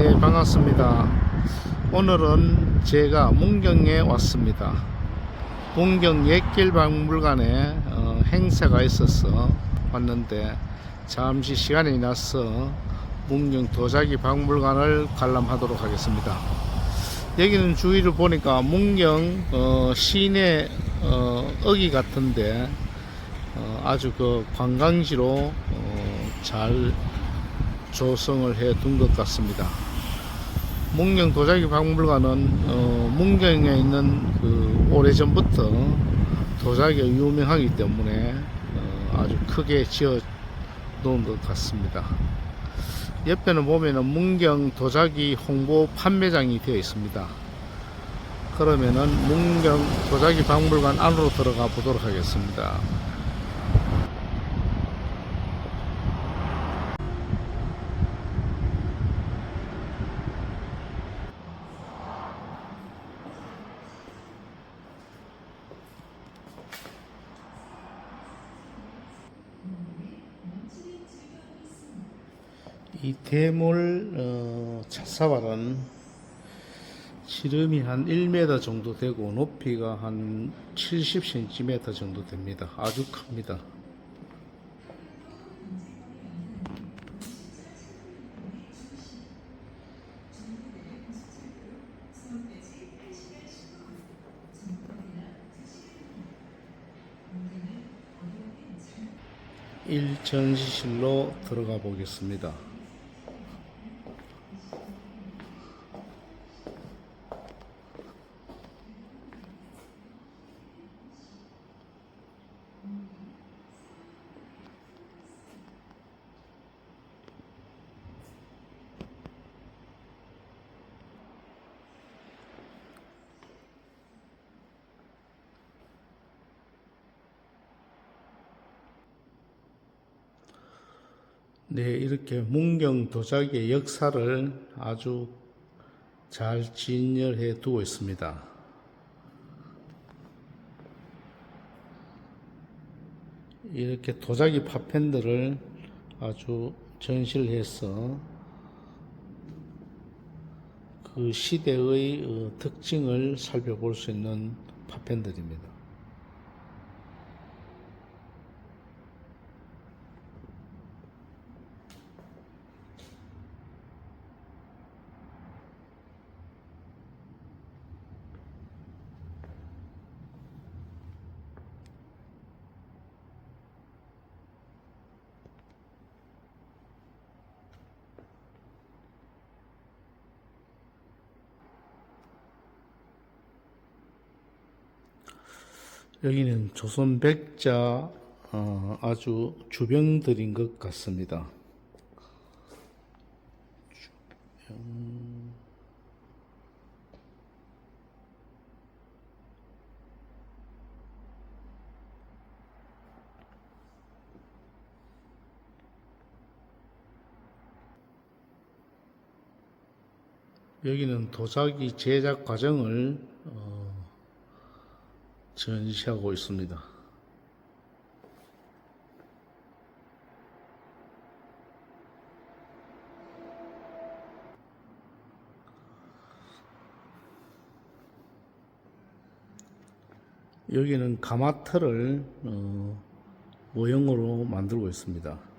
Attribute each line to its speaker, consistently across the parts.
Speaker 1: 네, 반갑습니다. 오늘은 제가 문경에 왔습니다. 문경 옛길 박물관에 어, 행사가 있어서 왔는데 잠시 시간이 나서 문경 도자기 박물관을 관람하도록 하겠습니다. 여기는 주위를 보니까 문경 어, 시내 어, 어기 같은데 어, 아주 그 관광지로 어, 잘 조성을 해 둔 것 같습니다. 문경 도자기 박물관은 어, 문경에 있는 그 오래전부터 도자기가 유명하기 때문에 어, 아주 크게 지어 놓은 것 같습니다. 옆에는 보면은 문경 도자기 홍보 판매장이 되어 있습니다. 그러면은 문경 도자기 박물관 안으로 들어가 보도록 하겠습니다. 이 대몰 어, 차사발은 지름이 한 1m 정도 되고 높이가 한 70cm 정도 됩니다. 아주 큽니다. 일전시실로 들어가 보겠습니다. 네, 이렇게 문경 도자기의 역사를 아주 잘 진열해 두고 있습니다. 이렇게 도자기 파편들을 아주 전시를 해서 그 시대의 어, 특징을 살펴볼 수 있는 파편들입니다. 여기는 조선 백자 어, 아주 주병들인 것 같습니다. 주병. 여기는 도자기 제작 과정을 어, 전시하고 있습니다. 여기는 가마틀을 어, 모형으로 만들고 있습니다.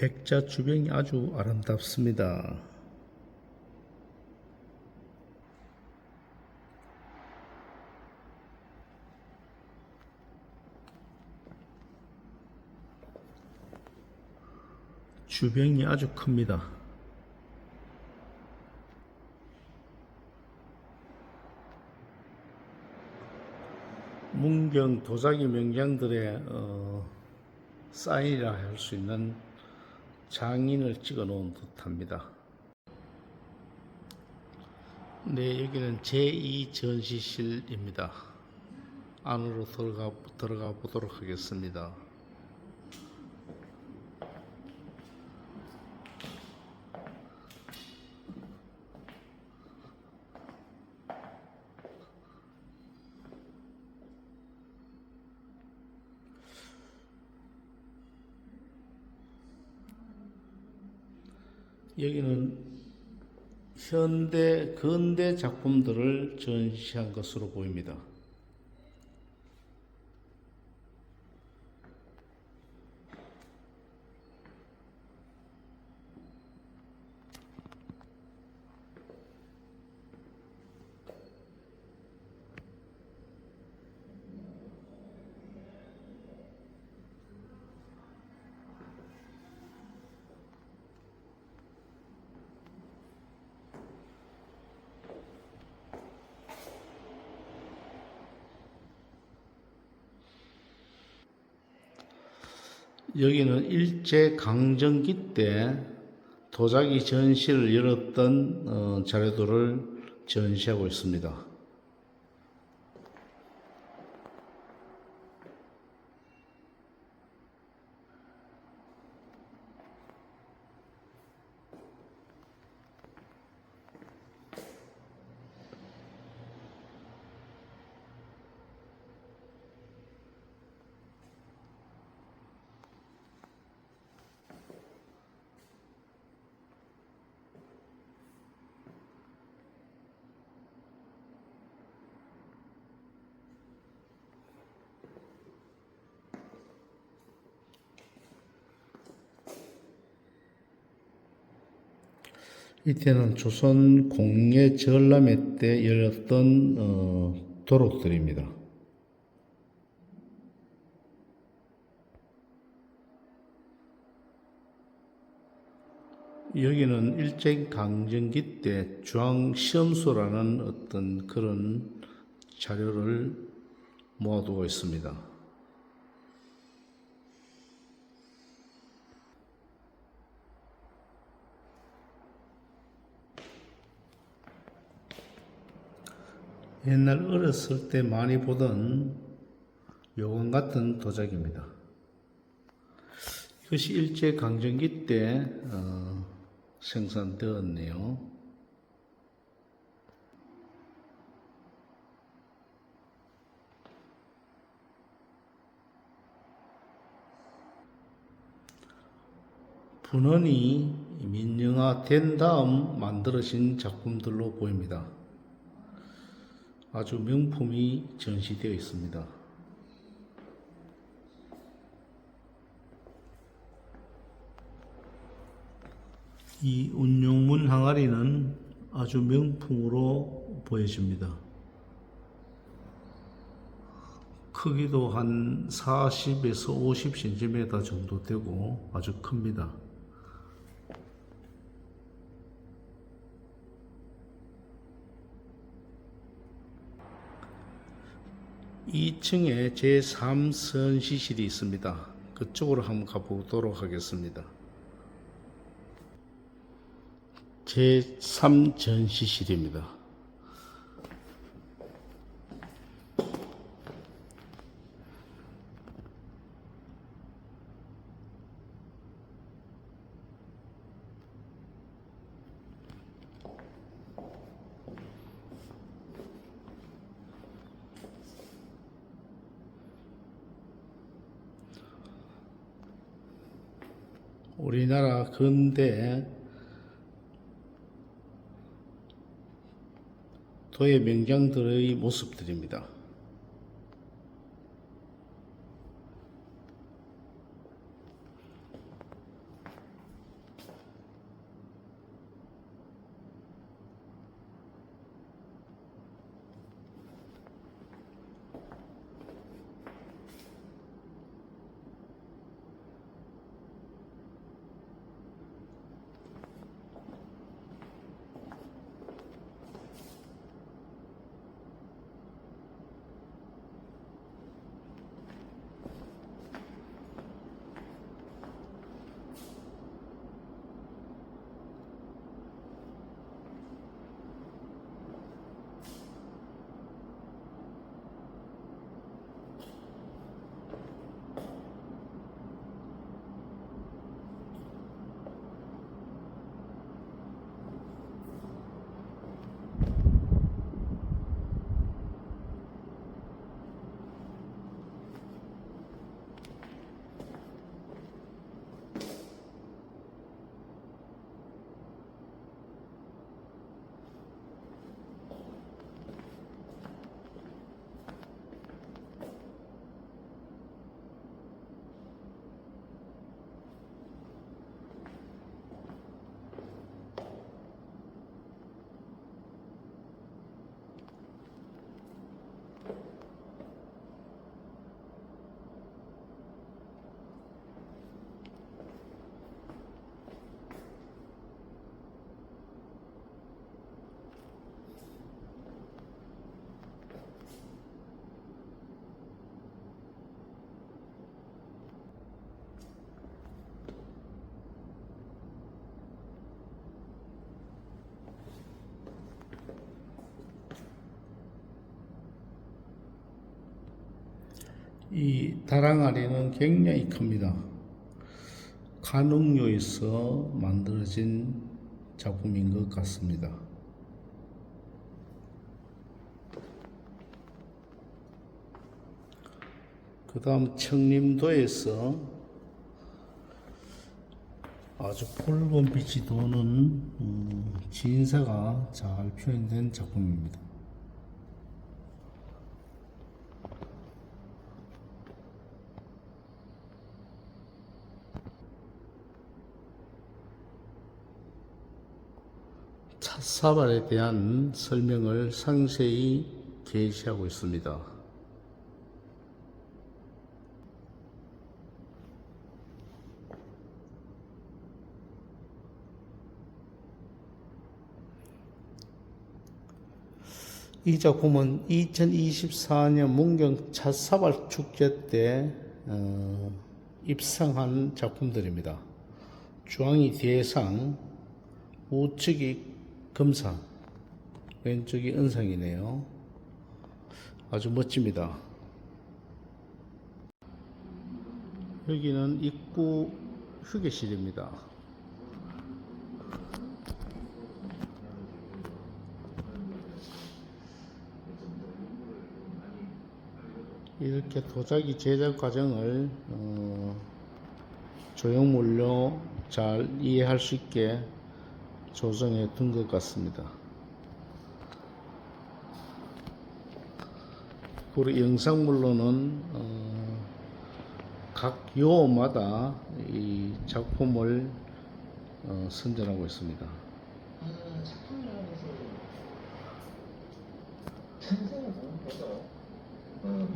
Speaker 1: 백자 주병이 아주 아름답습니다. 주변이 아주 큽니다. 문경 도자기 명장들의 어, 사인이라 할 수 있는 장인을 찍어 놓은 듯합니다. 네, 여기는 제2전시실입니다. 안으로 들어가, 들어가 보도록 하겠습니다. 여기는 현대 근대 작품들을 전시한 것으로 보입니다. 여기는 일제 강점기 때 도자기 전시를 열었던 어, 자료들을 전시하고 있습니다. 이때는 조선 공예 전람회 때 열렸던 어, 도록들입니다. 여기는 일제 강점기 때 중앙 시험소라는 어떤 그런 자료를 모아두고 있습니다. 옛날 어렸을 때 많이 보던 요강 같은 도자기입니다. 이것이 일제 강점기 때 어, 생산되었네요. 분원이 민영화된 다음 만들어진 작품들로 보입니다. 아주 명품이 전시되어 있습니다. 이 운용문 항아리는 아주 명품으로 보여집니다. 크기도 한 40에서 50cm 정도 되고 아주 큽니다. 2층에 제3선시실이 있습니다. 그쪽으로 한번 가보도록 하겠습니다. 제3전시실입니다. 우리나라 근대 도예 명장들의 모습들입니다. 이 다랑아리는 굉장히 큽니다. 간혹료에서 만들어진 작품인 것 같습니다. 그 다음 청림도에서 아주 붉은 빛이 도는 음, 진사가 잘 표현된 작품입니다. 찻 사발에 대한 설명을 상세히 게시하고 있습니다. 이 작품은 2024년 문경 찻사발 축제 때 어, 입상한 작품들입니다. 중앙이 대상, 우측이 금상, 왼쪽이 은상이네요. 아주 멋집니다. 여기는 입구 휴게실입니다. 이렇게 도자기 제작 과정을 어, 조형물로 잘 이해할 수 있게 조정해 둔 것 같습니다. 그리고 영상물로는 어, 각 요마다 이 작품을 어, 선전하고 있습니다.
Speaker 2: 아, 어.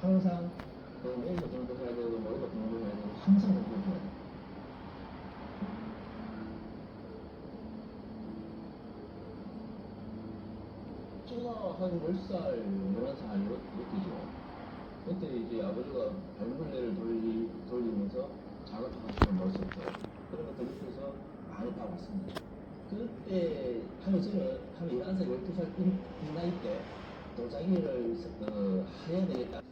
Speaker 2: 항상 어, 내일도 공부해야 되고 모레도 공부해야 되고 항상 공부해야 돼요. 제가 한 10살, 11살 느끼죠. 그때 이제 아버지가 발물레를 돌리, 돌리면서 작업하시는 모습을 그런 것들 느껴서 많이 따왔습니다. 그때 하면 저는 한 11살, 12살 이, 이 나이 때 도자기를 어, 해야 되겠다.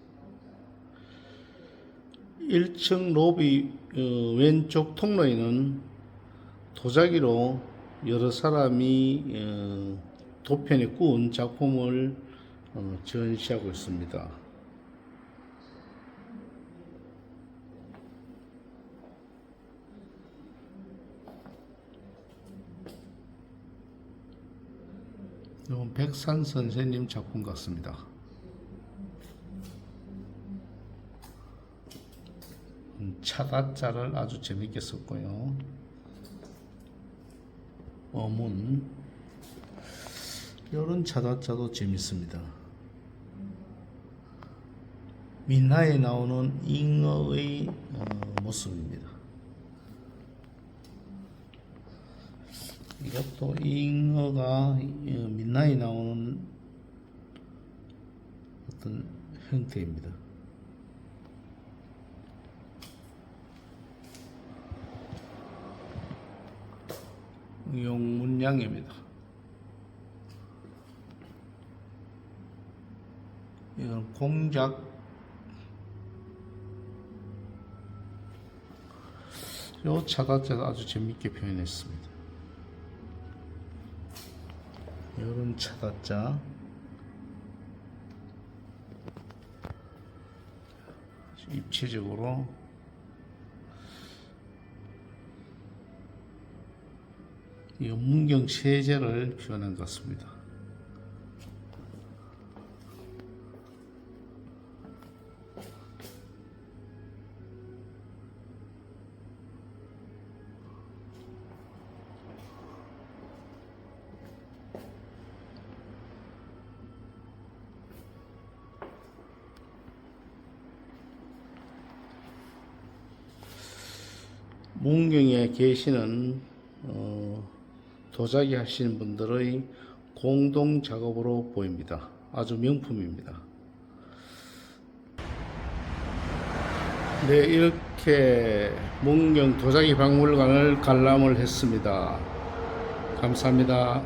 Speaker 1: 1층 로비 어, 왼쪽 통로에는 도자기로 여러 사람이 어, 도편에 꾸은 작품을 어, 전시하고 있습니다. 이건 백산 선생님 작품 같습니다. 음, 차다자를 아주 재밌게 썼고요. 어문 이런 차다자도 재밌습니다. 민하에 나오는 잉어의 어, 모습입니다. 이것도 잉어가 어, 민나에 나오는 어떤 형태입니다. 용문양입니다. 이건 공작 요 차다자가 아주 재밌게 표현했습니다. 요런 차다자 입체적으로 이 문경 세제를 표현한 것 같습니다. 문경에 계시는 어, 도자기 하시는 분들의 공동 작업으로 보입니다. 아주 명품입니다. 네, 이렇게 문경 도자기 박물관을 관람을 했습니다. 감사합니다.